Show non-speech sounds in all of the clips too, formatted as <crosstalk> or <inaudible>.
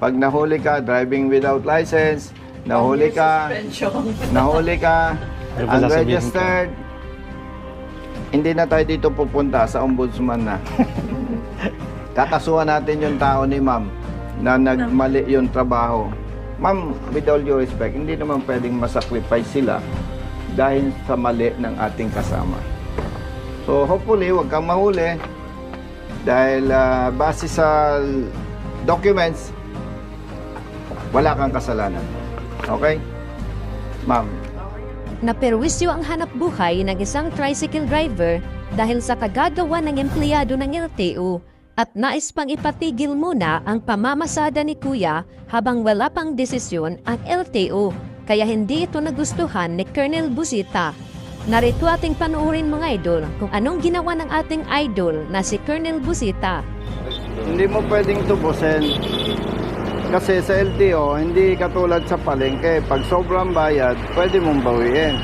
Pag nahuli ka, driving without license, nahuli ka, nahuli ka, unregistered, hindi na tayo dito pupunta sa ombudsman na. Kakasuhan natin yung tao ni ma'am na nagmali yung trabaho. Ma'am, with all due respect, hindi naman pwedeng masacrifice sila dahil sa mali ng ating kasama. So hopefully, wag kang mahuli dahil ah, base sa documents, wala kang kasalanan. Okay? Ma'am, Naperwisyo ang hanap buhay ng isang tricycle driver dahil sa kagagawa ng empleyado ng LTO at nais pang ipatigil muna ang pamamasada ni Kuya habang wala pang desisyon ang LTO kaya hindi ito nagustuhan ni Colonel Busita. Narito ating panuorin mga idol kung anong ginawa ng ating idol na si Colonel Busita. Hindi mo pwedeng tubusin. Kasi sa LTO, hindi katulad sa palengke. Pag sobrang bayad, pwede mong bawiin.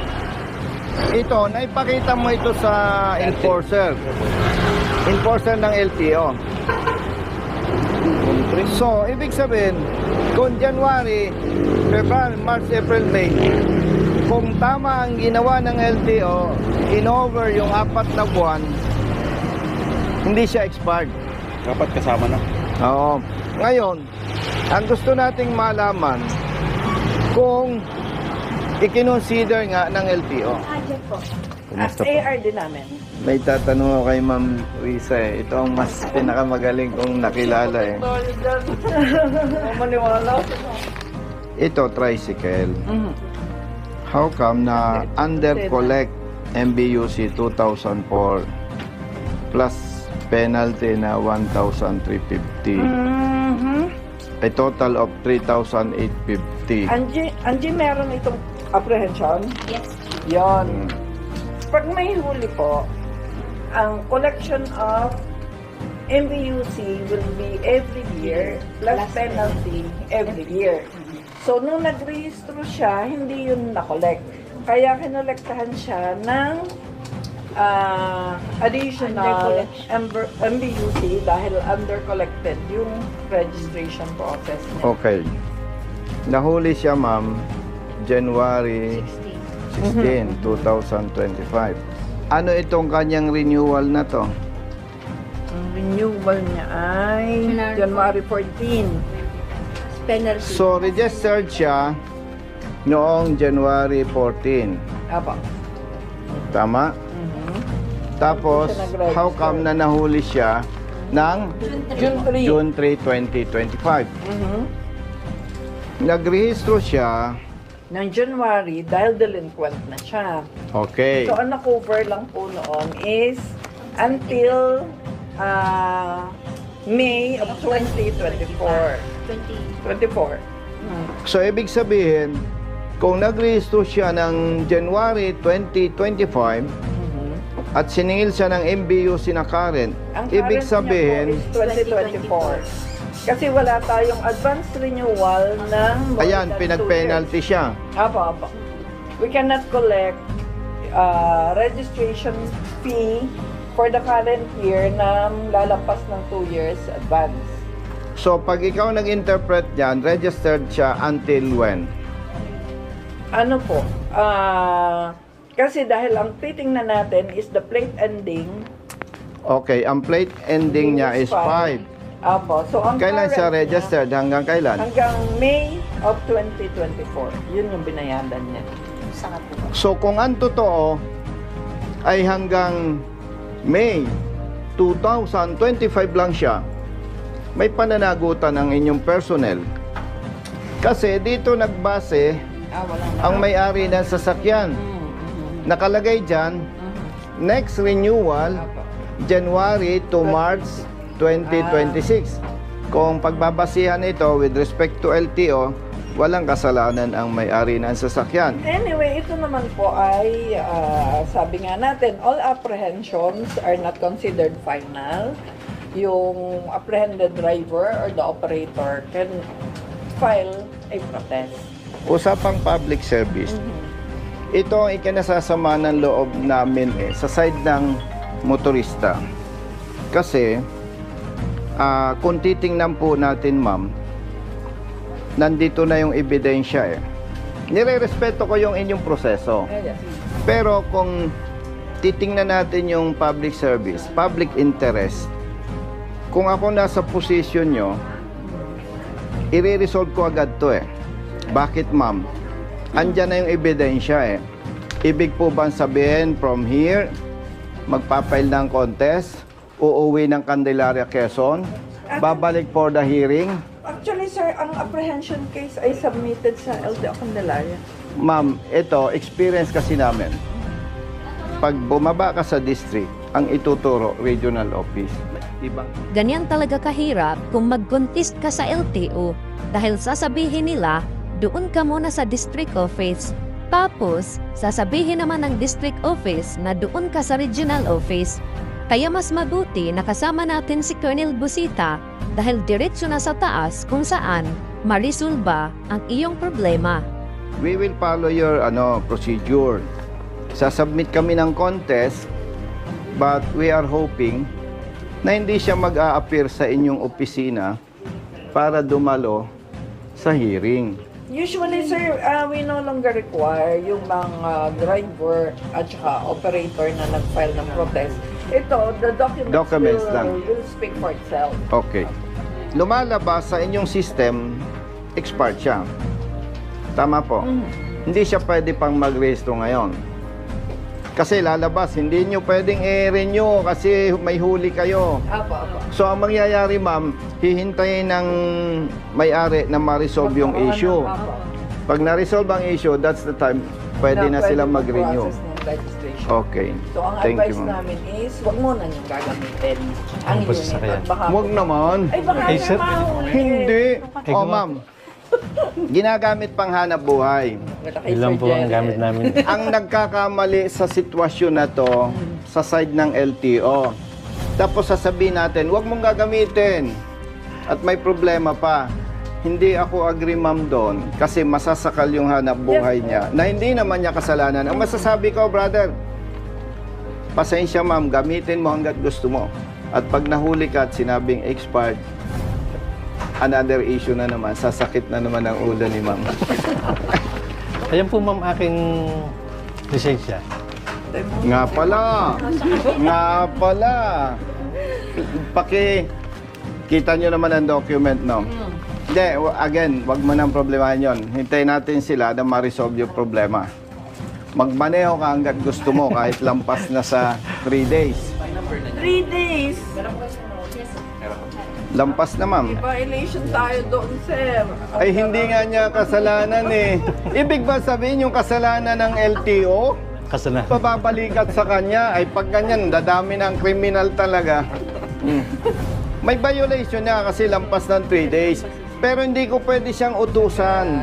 Ito, naipakita mo ito sa enforcer. Enforcer ng LTO. So, ibig sabihin, kung January, February, March, April, May, kung tama ang ginawa ng LTO, in-over yung apat na buwan, hindi siya expired. Dapat kasama na. Oo. Ngayon, ang gusto nating malaman kung ikinonsider nga ng LTO. As AR din namin. May tatanong ako kay Ma'am Risa eh. Ito ang mas pinakamagaling kong nakilala eh. Maniwala. <laughs> Ito, tricycle. Mhm. How come na under collect MBUC 2004 plus penalty na 1,350 Mhm. A total of 3,850 Angie, Angie, meron itong apprehension? Yes. Yon. Pag may huli po, ang collection of MVUC will be every year plus penalty every year. So, nung nag-rehistro siya, hindi yun na-collect. Kaya kinolektahan siya ng ah, additional MB- MVUC dahil under-collected yung registration process niya. Okay. Nahuli siya, ma'am, January 16, 2025. Ano itong kanyang renewal na to? Ang renewal niya ay January January 14. Penalty. So, registered siya noong January 14. Apo. Tama? Tapos, how come na nahuli siya ng June 3. June 3, 2025? Mhm. Nagrehistro siya. Ng January dahil delinquent na siya. Okay. So, ang na-cover lang po noon is until ah, May of 2024. 24. Mm. So, ibig sabihin, kung nagrehistro siya ng January 2025 Mhm. At siningil siya ng MBUC na current, Ang ibig current sabihin, niya po is 2024. Kasi wala tayong advance renewal ng more ayan, than two pinag-penalty siya. years. Apo, apo. We cannot collect uh, registration fee for the current year na lalampas ng 2 years advance. So, pag ikaw nag-interpret dyan, registered siya until when? Ano po? Ah, kasi dahil ang titingnan natin is the plate ending. Okay, ang plate ending niya is 5. Apo. So, ang Kailan siya current niya, registered? Hanggang kailan? Hanggang May of 2024. Yun yung binayadan niya. So, kung ang totoo ay hanggang May 2025 lang siya, may pananagutan ang inyong personnel. Kasi dito nagbase Ah, ang may-ari ng sasakyan. Nakalagay dyan, next renewal. January to March 2026. Kung pagbabasihan ito with respect to LTO, walang kasalanan ang may-ari ng sasakyan. Anyway, ito naman po ay, ah, sabi nga natin, all apprehensions are not considered final. Yung apprehended driver or the operator can file a protest. Usapang public service, ito ang ikinasasama ng loob namin eh, sa side ng motorista. Kasi, ah, kung titingnan po natin ma'am, nandito na yung ebidensya eh. Nire-respeto ko yung inyong proseso. Pero kung titingnan natin yung public service, public interest, kung ako nasa posisyon nyo, i-resolve ko agad to eh. Bakit ma'am? Andyan na yung ebidensya eh. Ibig po bang sabihin from here, magpapail ng contest, uuwi ng Candelaria, Quezon, babalik for the hearing, Actually, sir, ang apprehension case ay submitted sa LTO Candelaria. Ma'am, ito, experience kasi namin. Pag bumaba ka sa district, ang ituturo, regional office. Ibang Ganyan talaga kahirap kung mag-contest ka sa LTO dahil sasabihin nila, doon ka muna sa district office. Tapos, sasabihin naman ng district office na doon ka sa regional office. Kaya mas mabuti na kasama natin si Colonel Busita dahil diretso na sa taas kung saan marisolba ang iyong problema. we will follow your ano procedure. Sasubmit kami ng contest, but we are hoping na hindi siya mag-a-appear sa inyong opisina para dumalo sa hearing. Usually, sir, uh, we no longer require yung mga driver at saka operator na nag-file ng protest. Ito, the documents, Documents will, lang. will speak for itself. Okay. Lumalabas sa inyong system, expired siya. Tama po. Hindi siya pwede pang mag-rehistro ngayon. Kasi lalabas, hindi nyo pwedeng i-renew kasi may huli kayo. Apo, apo. So ang mangyayari ma'am, hihintayin ng may-ari na ma-resolve yung issue. Pag na-resolve ang issue, that's the time pwede na sila mag-renew. Okay. So, ang Thank advice you ma'am. namin is, wag mo na niyong gagamitin ang Ang unit. sasakyan. At baka, Huwag naman. ay baka Ay, sir. mahuli. Hindi. Ay, Oh ma'am. Ginagamit pang hanap buhay. Ilan po ang gamit namin. <laughs> ang nagkakamali sa sitwasyon na to sa side ng LTO. Tapos sasabihin natin, huwag mong gagamitin. At may problema pa. Hindi ako agree ma'am doon kasi masasakal yung hanap buhay niya na hindi naman niya kasalanan. Ang masasabi ko, brother, pasensya ma'am, gamitin mo hanggat gusto mo. At pag nahuli ka at sinabing expired, another issue na naman, sasakit na naman ang ulo ni ma'am. <laughs> Ayan po ma'am aking lisensya. Nga pala. Nga pala. Paki kita nyo naman ang document, no? Hindi, again, wag mo nang problemahin yon. Hintayin natin sila na ma-resolve yung problema. Magmaneho ka hanggat gusto mo kahit lampas na sa 3 days. Three days. Lampas na, ma'am. Violation tayo doon, sir. Ay, hindi nga niya kasalanan eh. Ibig ba sabihin yung kasalanan ng LTO? Kasalanan. pababalikat sa kanya ay pag ganyan, dadami ng kriminal talaga. Mm. May violation niya kasi lampas ng 3 days. Pero hindi ko pwede siyang utusan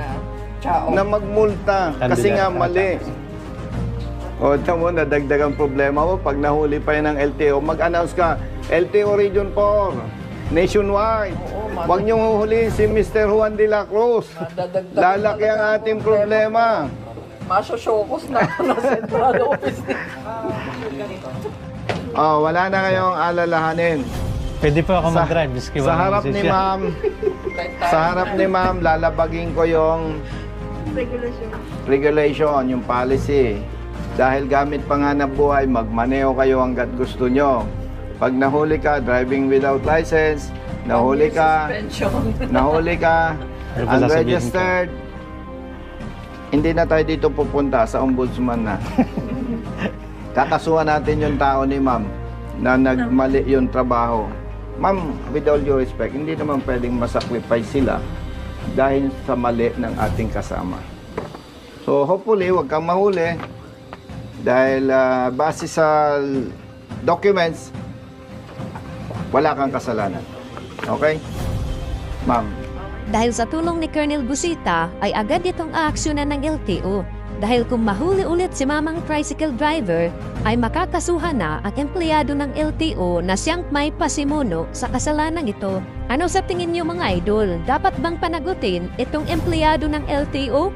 na magmulta kasi nga mali. O, tamo, nadagdagang problema mo. Pag nahuli pa yun ng LTO, mag-announce ka, LTO Region 4, nationwide. Oo. Huwag niyong huhulihin si Mr. Juan de la Cruz. Lalaki ang ating ng problema. Masosyokos na na central office. Oh, wala na kayong alalahanin. Pwede po ako mag-drive. Miski Sa walang harap ni lisensya. ma'am, sa harap ni ma'am, lalabagin ko yung Regulation. regulation, yung policy. Dahil gamit panganap buhay, magmaneho kayo hanggat gusto nyo. Pag nahuli ka, driving without license, nahuli ka, <laughs> nahuli ka, Ano unregistered, hindi na tayo dito pupunta sa ombudsman na. <laughs> Kakasuhan natin yung tao ni ma'am na nagmali yung trabaho. Ma'am, with all due respect, hindi naman pwedeng masacrifice sila dahil sa mali ng ating kasama. So hopefully, wag kang mahuli dahil ah, base sa documents, wala kang kasalanan. Okay? Ma'am, Dahil sa tulong ni Colonel Busita ay agad itong aaksyonan ng LTO. Dahil kung mahuli ulit si mamang tricycle driver, ay makakasuhan na ang empleyado ng LTO na siyang may pasimuno sa kasalanan ito. Ano sa tingin niyo mga idol? Dapat bang panagutin itong empleyado ng LTO